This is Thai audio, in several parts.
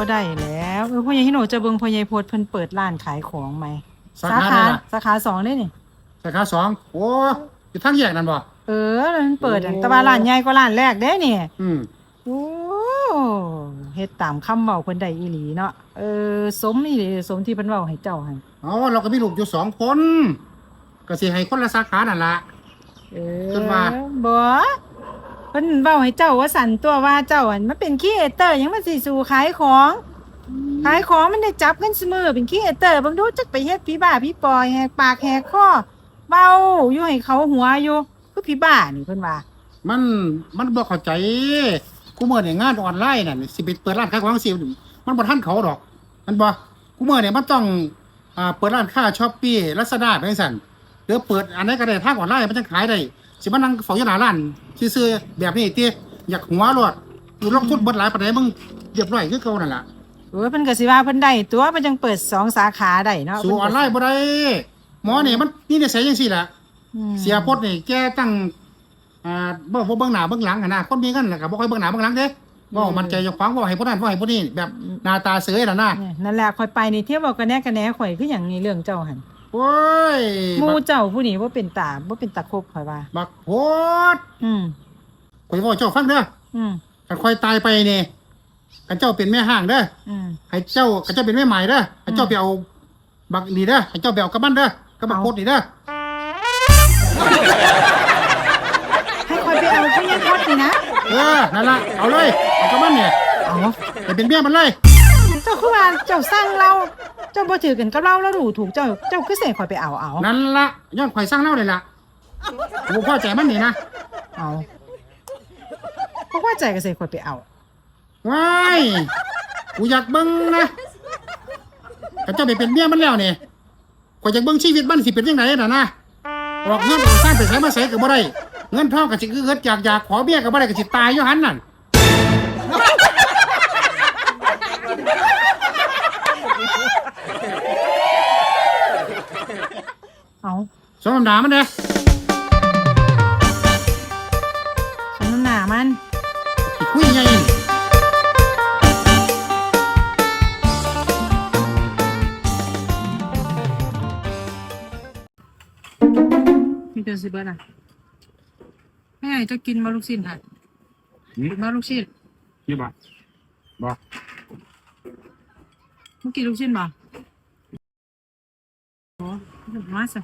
บ่ได้แล้วเออพ่อใหญ่ฮิโนจะเบิ่งพ่อใหญ่โพดเพิ่นเปิดร้านขายของไหมสาขาไหนล่ะสาขาสองได้นี่ สาขาสองโอ้อยู่ทางแยกนั่นบ่ เออแล้วมันเปิดอะโอ้ แต่ว่าร้านใหญ่กว่าร้านแรกเด้นี่อืมโอ้เฮ็ดตามคำเว้าเพิ่นได้อีหลีเนาะเออสมอีหลีสมที่เพิ่นเว้าให้เจ้าหั่นเอาเราก็มีลูกอยู่สองคนก็สิให้คนละสาขานั่นล่ะ เอเพิ่นว่าบ่ เพิ่นเว้าให้เจ้าว่าสั่นตัวว่าเจ้าอันมันเป็นครีเอเตอร์หยังมันสิสู่ขายของขายของมันได้จับกันเสมอเป็นครีเอเตอร์เบิ่งดูจักไปเฮ็ดพี่บ้าพี่ปอยแหกปากแหกคอเว้าอยู่ให้เขาหัวอยู่คือพี่บ้านี่เพิ่นว่า มันมันบ่เข้าใจกูเมื่อเนี่ยงานออนไลน์น่ะสิไปเปิดร้านขายของสิมันบ่ทันเขาดอก มันบ่กูเมื่อเนี่ยมันต้องอ่าเปิดร้านค้า Shopee Lazada ไปจังซั่นหรือเปิดอันไหนก็ได้ทางออนไลน์มันจังขายได้ สิมานั่งเฝ้าอยู่หน้าร้านซื่อๆแบบนี้ติอยากหัวรอดอยู่ลงทุนเบิดหลายปานใดมึงเรียบร้อยคือเก่านั่นล่ะเออเพิ่นก็สิว่าเพิ่นได้ตัวเพิ่นจังเปิดสองสาขาได้เนาะสู่ออนไลน์บ่ได้หมอนี่มันนี่นิสัยจังซี่ล่ะอืมเสียพจน์นี่แกตั้งอ่าบ่บ่เบิ่งหน้าเบิ่งหลังหั่นนะคนมีเงินน่ะก็บ่ค่อยเบิ่งหน้าเบิ่งหลังเด้บ่มันใจจะฟังบ่ให้ผู้นั้นบ่ให้ผู้นี้แบบหน้าตาเสยน่ะนะเนี่ยนั่นแหละข่อยไปนี่เที่ยวบอกกันแน่กันแหน่ข่อยคือหยังนี่เรื่องเจ้าหั่น โอ้ยหมู่บักเจ้าผู้นี้บ่เป็นตาบ่เป็นตาคบข่อยว่า บักโพดอืมข่อยสิบอกเจ้าฟังเด้ออืมคันข่อยตายไปนี่คันเจ้าเป็นแม่ห้างเด้ออืม ให้เจ้าคันเจ้าเป็นแม่ใหม่เด้อให้เจ้าไปเอาบักนี่เด้อให้เจ้าไปเอากับมันเด้อกับบักเอาโพดนี่เด้อให้ข่อยไปเอาผู้ใหญ่พอดนี่นะเออนั่นล่ะเอาเลยเอากับมันเนี่ยเอาให้เป็นเมียมันเลยเจ้าคือว่าเจ้าสร้างเรา เจ้าบ่ถือกันกับเราแล้วดูถูกเจ้าเจ้าคือเสกข่อยไปเอาเอานั่นล่ะย้อนข่อยสร้างเล่าเลยล่ะกูบ่พอใจมันนี่นะเอาเพราะว่าใจก็เสกข่อยไปเอาว้ายกูอยากเบิ่งนะข้าเจ้าไปเป็นเมียมันแล้วนี่กูอยากเบิ่งชีวิตมันสิเป็นยังไงน่ะนะออกเงินออกสร้างไปใช้มาใช้ก็บ่ได้เงินทองก็สิคือเกิดอยากอยากขอเมียก็บ่ได้ก็สิตายอยู่หันนั่น เอา สมน้ำหนามันเด้อฉันน้ำหนามันสิคุยยังไงมีเดือนสิบเบิดอะแม่จะกินมาลูกชิ้นค่ะกินมาลูกชิ้นนี่บ่บ่เมื่อกี้ลูกชิ้นบ่ โอ้มาสิ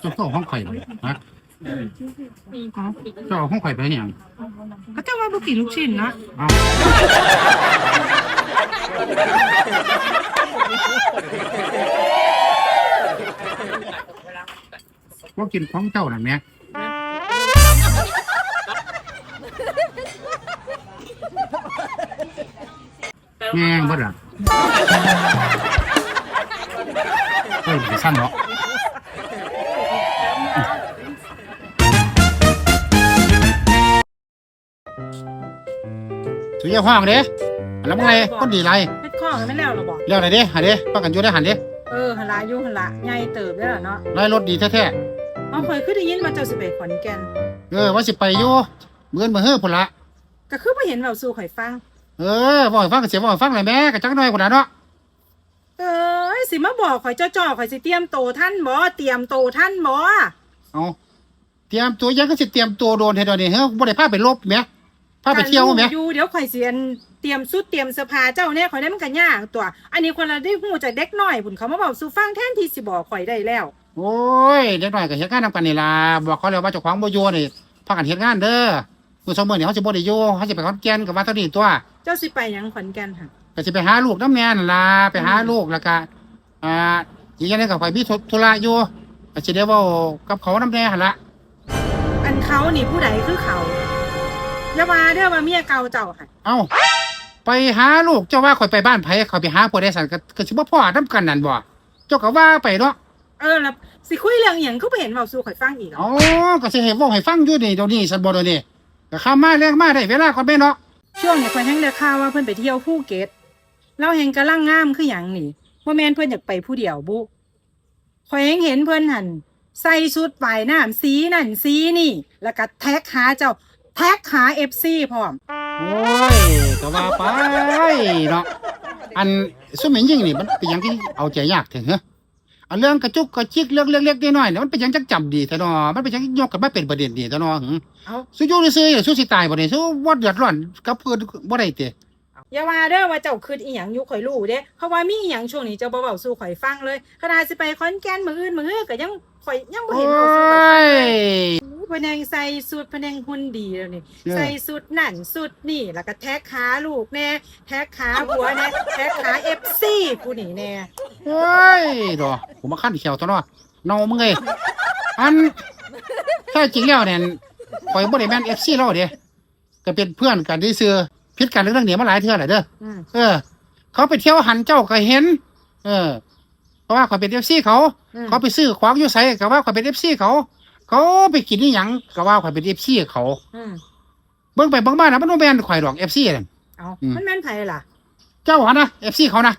เจ้าเข้าห้องข่อยบ่ฮะเอาเจ้าเอาห้องข่อยไปเนี่ยงก็เจ้าว่าเมื่อกี้ลูกชิ้นเนาะเอาว่ากินของเจ้าน่ะแม่ แง่งบ่ล่ะเฮ้ยสิสั้นเนาะถืออยาห้องเด้แล้วมึงไงคนดีไรเฮ็ดข้อกันไม่แล้วหรอบอกเรียกอะไรเด้หาเด้ป้ากันอยู่ได้หันเด้เออหนละอยู่หนละใหญ่เติบได้แล้วเนาะไล่รถดีแท้เอาข่อยคือได้ยินว่าเจ้าสิไปขอนแก่นๆเออว่าสิไปอยู่เมื่อนมาเฮ้อพุ่นละก็คือบ่เห็นเราสู่ข่อยฟัง เออบอกให้ฟังก็เสียบอกให้ฟังเลยแม่กะจักหน่อยกว่านั้นเนาะเอ้ยสิมาบอกข่อยจ่อๆข่อยสิเตรียมโตท่านบ่เตรียมโตท่านบ่เอาเตรียมตัวยังก็สิเตรียมตัวโดนเฮ็ดดอกนี่เฮ้ยบ่ได้พาไปลบแหมพาไปเที่ยวแหมอยู่เดี๋ยวข่อยสิอันเตรียมสุดเตรียมเสื้อผ้าเจ้าเนี่ยข่อยได้มันก็ยากตัว อันนี้คนละได้ฮู้จากเด็กน้อยพุ่นเขามาบอกสู่ฟังแทนที่สิบอกข่อยได้แล้ว โอ้ยเด็กน้อยก็เฮ็ดงานนำกันนี่ล่ะบอกเขาแล้วว่าเจ้าของบ่อยู่นี่พากันเฮ็ดงานเด้อ มื้อสองมื้อนี่เขาสิบ่ได้อยู่เขาสิไปขอนแก่นกับว่าเท่านี้ตัวเจ้าสิไปหยังขอนแก่นหั่นก็สิไปหาลูกน้ำแม่นั่นล่ะไปหาลูกแล้วก็อ่าอีกอย่างหนึงก็ไปมีธุระอยู่ก็สิได้เว้ากับเขานำแน่หั่นล่ะอันเขานี่ผู้ใดคือเขาอย่าว่าเด้อว่าเมียเก่าเจ้าหั่นเอ้าไปหาลูกเจ้าว่าข่อยไปบ้านไผเขาไปหาผู้ใดสั่นก็ก็สิบ่พ่อนํกันนั่นบ่เจ้าก็ว่าไปเนาะเออแล้วสิคุยเรื่องหยังก็บ่เห็นเว้าสู่ข่อยฟังอีกเหรอ อ๋อก็สิให้เว้าให้ฟังอยู่นี่เดี๋ยวนี้สันบ่เดี๋ยวนี้ ก็ข้ามมาแรงมาได้เวลาก่อนแม่เนาะช่วงนี้ข่อยแฮงได้ข่าวว่าเพิ่นไปเที่ยวภูเก็ตเราแฮงกำลังงามคือหยังนี่บ่แม่นเพิ่นอยากไปผู้เดียวบุข่อยแฮงเห็นเพิ่นหั่นใส่ชุดว่ายน้ำสีนั่นสีนี่ แล้วก็แท็กหาเจ้าแท็กหา FC พร้อม โอ้ยก็ว่าไปเนาะอันซุมเหม็นยิ่งนี่มันเป็นหยังที่เอาใจยากถึงเหรอ อันเรื่องกระจุกกระจิกเรื่องเล็กๆน้อยๆเนี่ยมันเป็นหยังจักจำดีแต่นอมันเป็นหยังยกกันมาเป็นประเด็นดีแต่นอหึเอาสู้อยู่ซื่อๆสู้สิตายบ่นี่สู้บ่เดือดร้อนกับเพิ่นบ่ได้ติอย่าว่าเด้อว่าเจ้าคืดอีหยังอยู่ข่อยรู้เด้เพราะว่ามีอีหยังช่วงนี้เจ้าบ่เว้าสู่ข่อยฟังเลยขนาดสิไปขอนแก่นมื้ออื่นมื้ออื่นก็ยังข่อยยังบ่โอ้เห็นเว้าสู่ข่อยฟังเลยยพะแนงใส่สุดพะแนงหุ่นดีแล้วนี่เออ ใส่สุดนั่นสุดนี่แล้วก็แท็กขาลูกแน่แท็กขาผัวแน่แท็กขา FC ผู้นี่แน่โอ้ยดอก ผมมาคั่นเขียวตัวเนาะเนามึงเอ้ยอันแท้จริงแล้วเนี่ยข่อยบ่ได้แม่น FC เราเด้ก็เป็นเพื่อนกันที่ซื่อผิดกันเรื่องนี้มาหลายเทื่อแล้วเด้ออืมเออ เขาไปเที่ยวหันเจ้าก็เห็น เออ เพราะว่าเขาเป็นเอฟซีเขาอืมเขาไปซื้อของอยู่ไสก็ว่าเขาเป็นเอฟซีเขา เขาไปกินนี่หยังก็ว่าเขาเป็นเอฟซีเขาอืมเบิ่งไปเบิ่งมานะมันบ่แม่นข่อยดอกเอฟซีนั่นเอาอืมมันแม่นไผล่ะ เจ้าหนนะเอฟซีเขานะ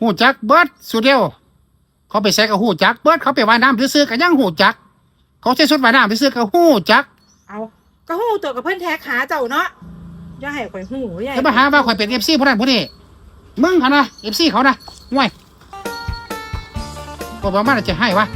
หูจักเบิดสุดเดียว เขาไปใส่กับหูจักเบิดเขาไปว่ายน้ำซื้อๆก็ยังหูจัก เขาใช้ชุดว่ายน้ำซื้อๆก็หูจัก เอาก็ฮู้ตัวกับเพิ่นแท็กขาเจ้าเนาะอย่าให้ข่อยฮู้อย่าจะให้มาหาว่าข่อยเป็นเอฟซีผู้นั้นผู้นี้มึงหนนะเอฟซีเขานะห่วยบอกว่ามันจะให้วะ